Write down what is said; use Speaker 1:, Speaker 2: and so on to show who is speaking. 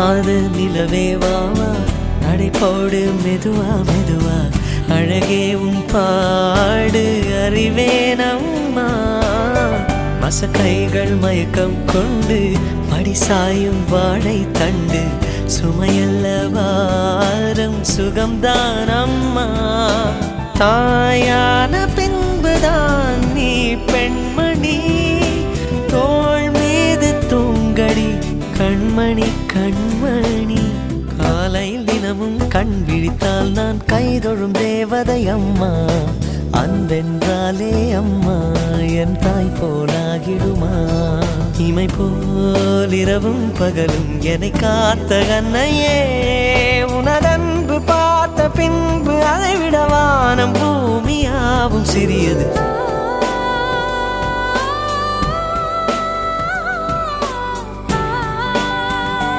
Speaker 1: மாத நிலவே வாவா நடைபோடு மெதுவா மெதுவா. அழகே உன் பாடு அறிவேனம்மா மசக்கைகள் மயக்கம் கொண்டு மடி சாயும் வாழை தண்டு. சுமையல்ல வாரம் சுகம்தான் அம்மா. தாயான பின்புதான் நீ பெண்மணி. கண்மணி கண்மணி. காலையில் தினமும் கண் விழித்தால் நான் கைதொழும் தேவதை அம்மா. அன்பென்றாலே அம்மா என் தாய் போலாகிடுமா இமை போல் இரவும் பகலும் என்னை காத்த கண்ணையே. உனதன்பு பார்த்த பின்பு அதை விட வானம் பூமியாவும் சிறியது.